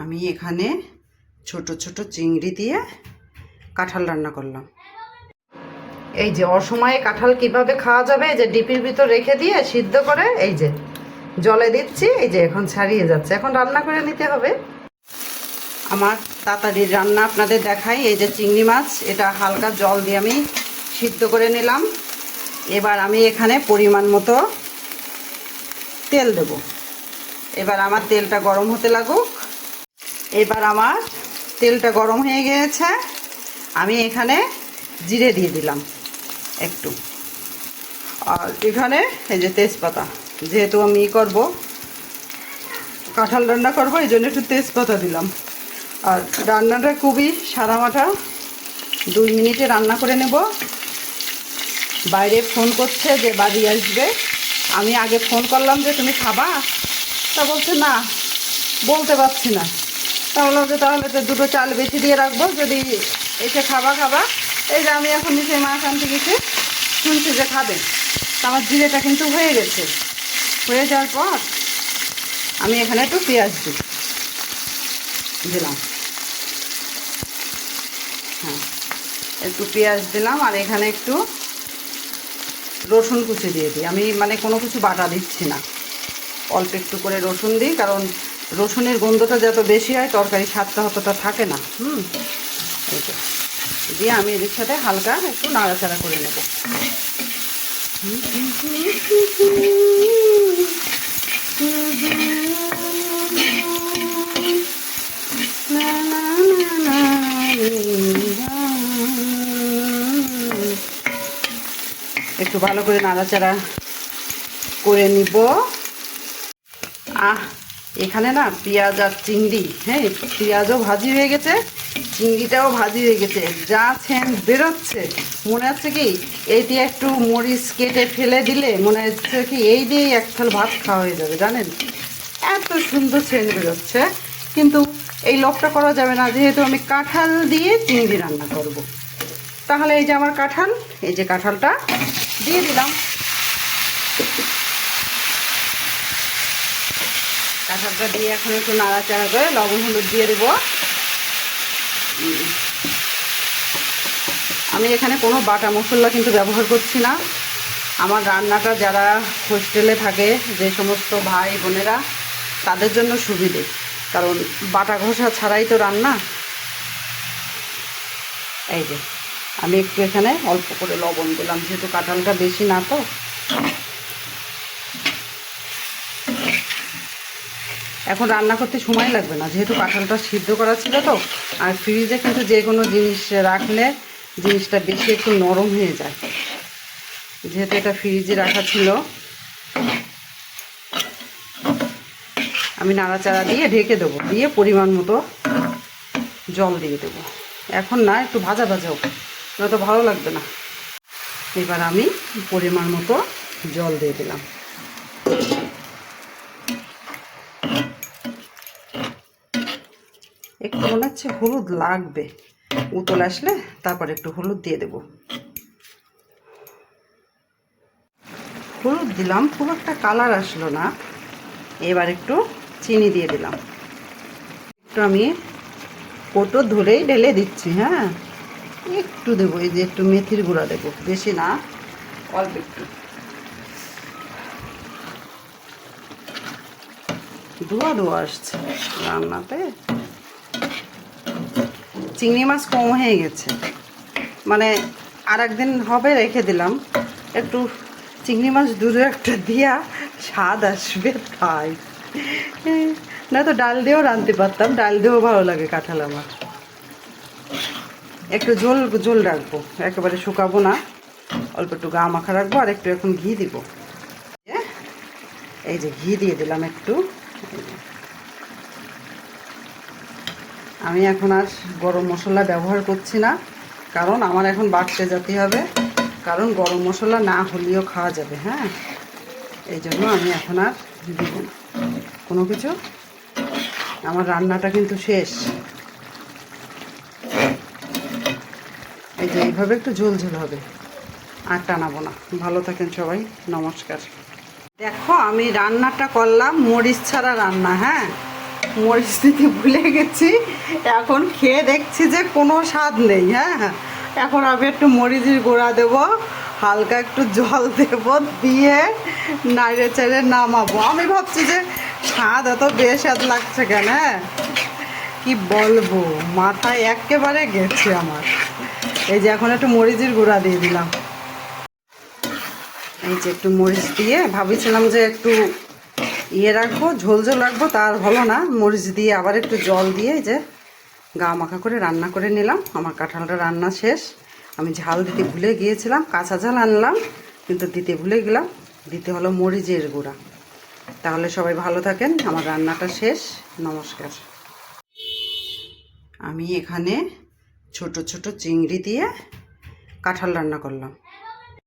আমি এখানে ছোট ছোট চিংড়ি দিয়ে কাঁঠাল রান্না করলাম। এই যে অসময়ে কাঁঠাল কীভাবে খাওয়া যাবে, এই যে ডিপির ভিতর রেখে দিয়ে সিদ্ধ করে, এই যে জলে দিচ্ছি, এই যে এখন ছাড়িয়ে যাচ্ছে। এখন রান্না করে নিতে হবে। আমার তাড়াতাড়ি রান্না আপনাদের দেখাই। এই যে চিংড়ি মাছ, এটা হালকা জল দিয়ে আমি সিদ্ধ করে নিলাম। এবার আমি এখানে পরিমাণ মতো তেল দেব। এবার আমার তেলটা গরম হতে লাগুক। এবার আমার তেলটা গরম হয়ে গিয়েছে। আমি এখানে জিরে দিয়ে দিলাম একটু। আর এখানে এই যে তেজপাতা, যেহেতু আমি ই করব, কাঁঠাল রান্না করব, এই জন্য একটু তেজপাতা দিলাম। আর রান্নাটা খুবই সাদামাটা, দুই মিনিটে রান্না করে নেব। বাইরে ফোন করছে যে বাড়ি আসবে। আমি আগে ফোন করলাম যে, তুমি খাবা? তা বলছে, না। বলতে পারছি না। তা বললাম যে তাহলে তো দুটো চাল বেশি দিয়ে রাখব, যদি এসে খাবা খাবা। এই যে আমি এখন নিচে মাছ আনতে গেছি, শুনছি যে খাবে। আমার জিরেটা কিন্তু হয়ে গেছে। হয়ে যাওয়ার পর আমি এখানে একটু পেঁয়াজ দিই। দিলাম। হ্যাঁ একটু পেঁয়াজ দিলাম আর এখানে একটু রসুন কুচি দিয়ে দিই। আমি মানে কোনো কিছু বাটা দিচ্ছি না। অল্প একটু করে রসুন দিই, কারণ রসুনের গন্ধটা যত বেশি হয়, তরকারি স্বাদটা অতটা থাকে না। হুম? দিয়ে আমি এদের সাথে হালকা একটু নাড়াচাড়া করে নেব। একটু ভালো করে নাড়াচাড়া করে নিব। আহ! এখানে না পেঁয়াজ আর চিংড়ি হ্যাঁ পেঁয়াজও ভাজি হয়ে গেছে, চিংড়িটাও ভাজি হয়ে গেছে। যা সেন্ট বেরোচ্ছে। মনে হচ্ছে কি এই দিয়ে একটু মরিচ কেটে ফেলে দিলে মনে হচ্ছে কি এই দিয়েই এক থাল ভাত খাওয়া হয়ে যাবে, জানেন? এত সুন্দর সেন্ট বেরোচ্ছে। কিন্তু এই লোকটা করা যাবে না, যেহেতু আমি কাঁঠাল দিয়ে চিংড়ি রান্না করব। তাহলে এই যে আমার কাঁঠাল, এই যে কাঁঠালটা দিয়ে দিলাম। কাঁঠালটা দিয়ে এখন একটু নাড়াচাড়া করে লবণ হলুদ দিয়ে দেবো। আমি এখানে কোনো বাটা মশলা কিন্তু ব্যবহার করছি না। আমার রান্নাটা যারা হোস্টেলে থাকে, যে সমস্ত ভাই বোনেরা, তাদের জন্য সুবিধে। কারণ বাটা ঘষা ছাড়াই তো রান্না। এই যে, আমি একটু এখানে অল্প করে লবণ দিলাম, যেহেতু কাঁঠালটা বেশি না তো। এখন রান্না করতে সময় লাগবে না, যেহেতু কাঁঠালটা সিদ্ধ করা ছিল তো, আর ফ্রিজে কিন্তু যে কোনো জিনিস রাখলে জিনিসটা বেশি একটু নরম হয়ে যায়। যেহেতু এটা ফ্রিজে রাখা ছিল, আমি নাড়াচাড়া দিয়ে ঢেকে দেবো, দিয়ে পরিমাণ মতো জল দিয়ে দেবো। এখন না, একটু ভাজা ভাজা হোক নয়তো ভালো লাগবে না। এবার আমি পরিমাণ মতো জল দিয়ে দিলাম। একটু মনে হচ্ছে হলুদ লাগবে। উতল আসলে তারপর একটু হলুদ দিয়ে দেব। হলুদ দিলাম, খুব একটা কালার আসলো না। এবার একটু চিনি দিয়ে দিলাম। একটু আমি কোটো ধরেই ঢেলে দিচ্ছি হ্যাঁ? একটু দেবো, এই যে একটু মেথির গুঁড়া দেবো, বেশি না, অল্প একটু। ধোয়া ধোয়া আসছে রান্নাতে। চিংড়ি মাছ কম হয়ে গেছে। মানে আর একদিন হবে রেখে দিলাম। একটু চিংড়ি মাছ দূরে একটা দিয়া স্বাদ আসবে তাই। না তো ডাল দিয়েও রাঁধতে পারতাম, ডাল দিয়েও ভালো লাগে কাঁঠাল আমার। একটু ঝোল ঝোল রাখব, একেবারে শুকাবো না। অল্প একটু গা মাখা রাখব আর একটু এখন ঘি দিব। এই যে ঘি দিয়ে দিলাম একটু। আমি এখন আর গরম মশলা ব্যবহার করছি না, কারণ আমার এখন বাড়তে যেতে হবে, কারণ গরম মশলা না হলেও খাওয়া যাবে হ্যাঁ? এই জন্য আমি এখন আর দিব না। কোনো কিছু? আমার রান্নাটা কিন্তু শেষ। এই যে এইভাবে একটু ঝোল ঝোল হবে, আর টানাবো না। ভালো থাকেন সবাই, নমস্কার। দেখো, আমি রান্নাটা করলাম, মরিচ ছাড়া রান্না হ্যাঁ? মরিচ দিতে ভুলে গেছি। এখন খেয়ে দেখছি যে কোনো স্বাদ নেই হ্যাঁ? এখন আমি একটু মরিচের গোড়া দেবো, হালকা একটু জল দেব, দিয়ে নাড়ে চেড়ে নামাবো। আমি ভাবছি যে স্বাদ এত বেস্বাদ লাগছে কেন হ্যাঁ? কি বলব, মাথায় একেবারে গেছে আমার। এই যে এখন একটু মরিচের গুঁড়া দিয়ে দিলাম। এই যে একটু মরিচ দিয়ে ভাবিছিলাম যে একটু ইয়ে রাখব, ঝোল ঝোল রাখব তার হলো না। মরিচ দিয়ে আবার একটু জল দিয়ে যে গা মাখা করে রান্না করে নিলাম। আমার কাঁঠালটা রান্না শেষ। আমি ঝাল দিতে ভুলে গিয়েছিলাম, কাঁচা ঝাল আনলাম, কিন্তু দিতে ভুলে গেলাম। দিতে হলো মরিচের গুঁড়া। তাহলে সবাই ভালো থাকেন। আমার রান্নাটা শেষ। নমস্কার। আমি এখানে ছোট ছোট চিংড়ি দিয়ে কাঁঠাল রান্না করলাম।